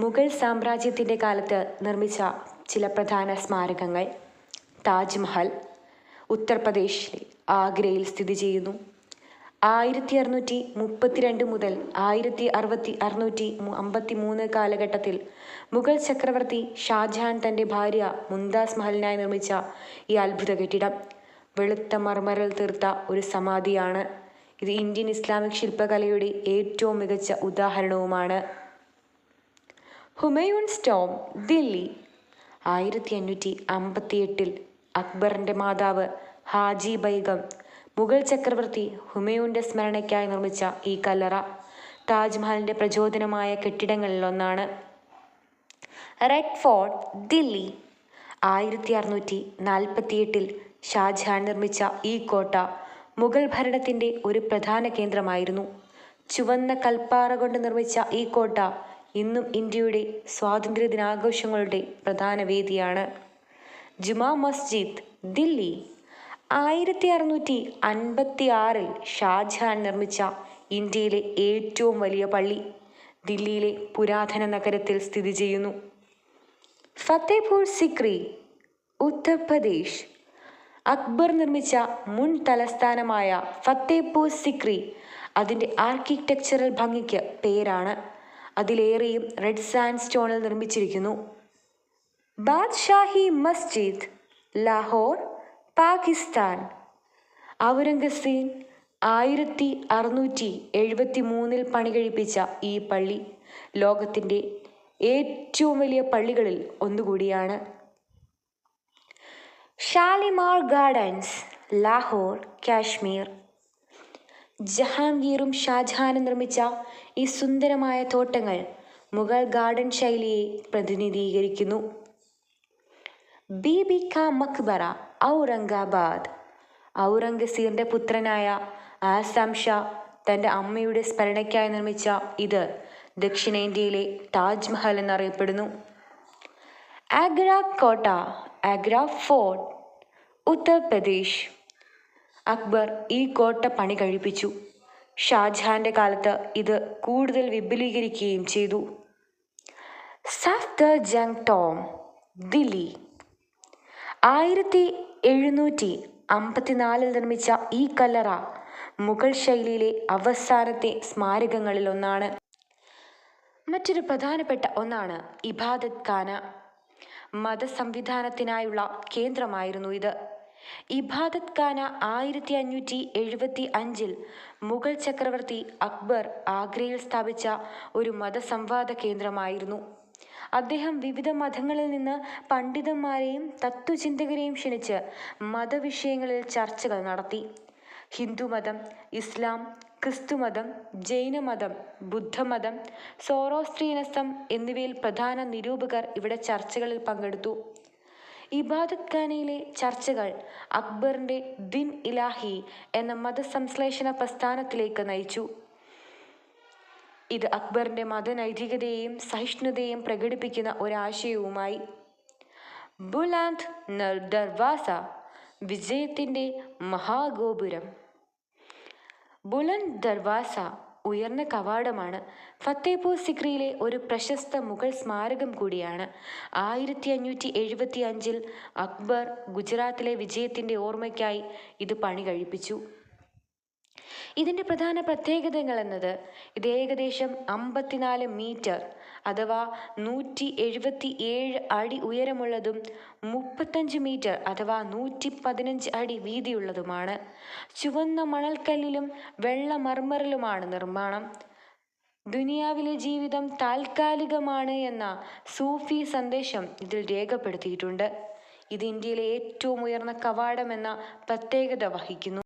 മുഗൾ സാമ്രാജ്യത്തിന്റെ കാലത്ത് നിർമ്മിച്ച ചില പ്രധാന സ്മാരകങ്ങൾ താജ്മഹൽ ഉത്തർപ്രദേശിലെ ആഗ്രയിൽ സ്ഥിതി ചെയ്യുന്നു. ആയിരത്തി അറുന്നൂറ്റി മുപ്പത്തിരണ്ട് മുതൽ ആയിരത്തി അറുപത്തി അറുന്നൂറ്റി അമ്പത്തി മൂന്ന് കാലഘട്ടത്തിൽ മുഗൾ ചക്രവർത്തി ഷാജഹാൻ തന്റെ ഭാര്യ മുംതാസ് മഹലിനായി നിർമ്മിച്ച ഈ അത്ഭുത കെട്ടിടം വെളുത്ത മർമറിൽ തീർത്ത ഒരു സമാധിയാണ്. ഇത് ഇന്ത്യൻ ഇസ്ലാമിക് ശില്പകലയുടെ ഏറ്റവും മികച്ച ഉദാഹരണവുമാണ്. ഹുമയൂൺസ് സ്റ്റോം ദില്ലി. ആയിരത്തി അഞ്ഞൂറ്റി അമ്പത്തി എട്ടിൽ അക്ബറിന്റെ മാതാവ് ഹാജി ബൈഗം മുഗൾ ചക്രവർത്തി ഹുമയൂണിന്റെ സ്മരണയ്ക്കായി നിർമ്മിച്ച ഈ കല്ലറ താജ്മഹലിന്റെ പ്രചോദനമായ കെട്ടിടങ്ങളിലൊന്നാണ്. Red Fort Delhi. ആയിരത്തി അറുന്നൂറ്റി നാൽപ്പത്തിയെട്ടിൽ ഷാജഹാൻ നിർമ്മിച്ച ഈ കോട്ട മുഗൾ ഭരണത്തിന്റെ ഒരു പ്രധാന കേന്ദ്രമായിരുന്നു. ചുവന്ന കൽപ്പാറ കൊണ്ട് നിർമ്മിച്ച ഈ കോട്ട ഇന്നും ഇന്ത്യയുടെ സ്വാതന്ത്ര്യ ദിനാഘോഷങ്ങളുടെ പ്രധാന വേദിയാണ്. ജുമാ മസ്ജിദ് ദില്ലി. ആയിരത്തി അറുന്നൂറ്റി അൻപത്തി ആറിൽ ഷാജഹാൻ നിർമ്മിച്ച ഇന്ത്യയിലെ ഏറ്റവും വലിയ പള്ളി ദില്ലിയിലെ പുരാതന നഗരത്തിൽ സ്ഥിതി ചെയ്യുന്നു. ഫത്തേപൂർ സിക്രി ഉത്തർപ്രദേശ്. അക്ബർ നിർമ്മിച്ച മുൻ തലസ്ഥാനമായ ഫത്തേപൂർ സിക്രി അതിന്റെ ആർക്കിടെക്ചറൽ ഭംഗിക്ക് പേരാണ്. അതിലേറെയും റെഡ് സാൻഡ് സ്റ്റോണിൽ നിർമ്മിച്ചിരിക്കുന്നു. ബാദ്ഷാഹി മസ്ജിദ് ലാഹോർ പാകിസ്ഥാൻ. ഔരംഗസീൻ ആയിരത്തി അറുന്നൂറ്റി എഴുപത്തി മൂന്നിൽ പണി കഴിപ്പിച്ച ഈ പള്ളി ലോകത്തിന്റെ ഏറ്റവും വലിയ പള്ളികളിൽ ഒന്നുകൂടിയാണ്. ഷാലിമാർ ഗാർഡൻസ് ലാഹോർ കാശ്മീർ. ജഹാംഗീറും ഷാജഹാനും നിർമ്മിച്ച ഈ സുന്ദരമായ തോട്ടങ്ങൾ മുഗൾ ഗാർഡൻ ശൈലിയെ പ്രതിനിധീകരിക്കുന്നു. ബീബി ക മക്ബറ ഔറംഗാബാദ്. ഔറംഗസീറിന്റെ പുത്രനായ ആസാം ഷാ തന്റെ അമ്മയുടെ സ്മരണയ്ക്കായി നിർമ്മിച്ച ഇത് ദക്ഷിണേന്ത്യയിലെ താജ്മഹൽ എന്നറിയപ്പെടുന്നു. ആഗ്ര കോട്ട ആഗ്ര ഫോർട്ട് ഉത്തർപ്രദേശ്. അക്ബർ ഈ കോട്ട പണി കഴിപ്പിച്ചു. ഷാജഹാന്റെ കാലത്ത് ഇത് കൂടുതൽ വിപുലീകരിക്കുകയും ചെയ്തു. സഫ്ദർ ജംഗ് ടോം ദില്ലി. ആയിരത്തി എഴുന്നൂറ്റി അമ്പത്തിനാലിൽ നിർമ്മിച്ച ഈ കല്ലറ മുഗൾ ശൈലിയിലെ അവസാനത്തെ സ്മാരകങ്ങളിൽ ഒന്നാണ്. മറ്റൊരു പ്രധാനപ്പെട്ട ഒന്നാണ് ഇബാദത് ഖാന മതസംവിധാനത്തിനായുള്ള കേന്ദ്രമായിരുന്നു ഇത്. ഇബാദത്ത് ഖാന ആയിരത്തി അഞ്ഞൂറ്റി എഴുപത്തി അഞ്ചിൽ മുഗൾ ചക്രവർത്തി അക്ബർ ആഗ്രയിൽ സ്ഥാപിച്ച ഒരു മതസംവാദ കേന്ദ്രമായിരുന്നു. അദ്ദേഹം വിവിധ മതങ്ങളിൽ നിന്ന് പണ്ഡിതന്മാരെയും തത്വചിന്തകരെയും ക്ഷണിച്ച് മതവിഷയങ്ങളിൽ ചർച്ചകൾ നടത്തി. ഹിന്ദുമതം ഇസ്ലാം ക്രിസ്തുമതം ജൈനമതം ബുദ്ധമതം സോറോസ്ട്രീനസം എന്നിവയിൽ പ്രധാന നിരൂപകർ ഇവിടെ ചർച്ചകളിൽ പങ്കെടുത്തു. ഇബാദത്ത് ഖാനയിലെ ചർച്ചകൾ അക്ബറിന്റെ ദിൻ ഇലാഹി എന്ന മതസംശ്ലേഷണ പ്രസ്ഥാനത്തിലേക്ക് നയിച്ചു. ഇത് അക്ബറിന്റെ മതനൈതികതയെയും സഹിഷ്ണുതയെയും പ്രകടിപ്പിക്കുന്ന ഒരാശയവുമായി. ബുലാന്ത് ദർവാസ വിജയത്തിന്റെ മഹാഗോപുരം. ബുലന്ദ് ദർവാസ ഉയർന്ന കവാടമാണ്. ഫത്തേപൂർ സിക്രിയിലെ ഒരു പ്രശസ്ത മുഗൾ സ്മാരകം കൂടിയാണ്. ആയിരത്തി അഞ്ഞൂറ്റി എഴുപത്തി അഞ്ചിൽ അക്ബർ ഗുജറാത്തിലെ വിജയത്തിന്റെ ഓർമ്മയ്ക്കായി ഇത് പണി കഴിപ്പിച്ചു. ഇതിന്റെ പ്രധാന പ്രത്യേകതകൾ എന്നത് ഇത് ഏകദേശം അമ്പത്തിനാല് മീറ്റർ അഥവാ നൂറ്റി എഴുപത്തി ഏഴ് അടി ഉയരമുള്ളതും മുപ്പത്തഞ്ച് മീറ്റർ അഥവാ നൂറ്റി പതിനഞ്ച് അടി വീതിയുള്ളതുമാണ്. ചുവന്ന മണൽക്കല്ലിലും വെള്ള മർമറിലുമാണ് നിർമ്മാണം. ദുനിയാവിലെ ജീവിതം താൽക്കാലികമാണ് എന്ന സൂഫി സന്ദേശം ഇതിൽ രേഖപ്പെടുത്തിയിട്ടുണ്ട്. ഇത് ഇന്ത്യയിലെ ഏറ്റവും ഉയർന്ന കവാടമെന്ന പ്രത്യേകത വഹിക്കുന്നു.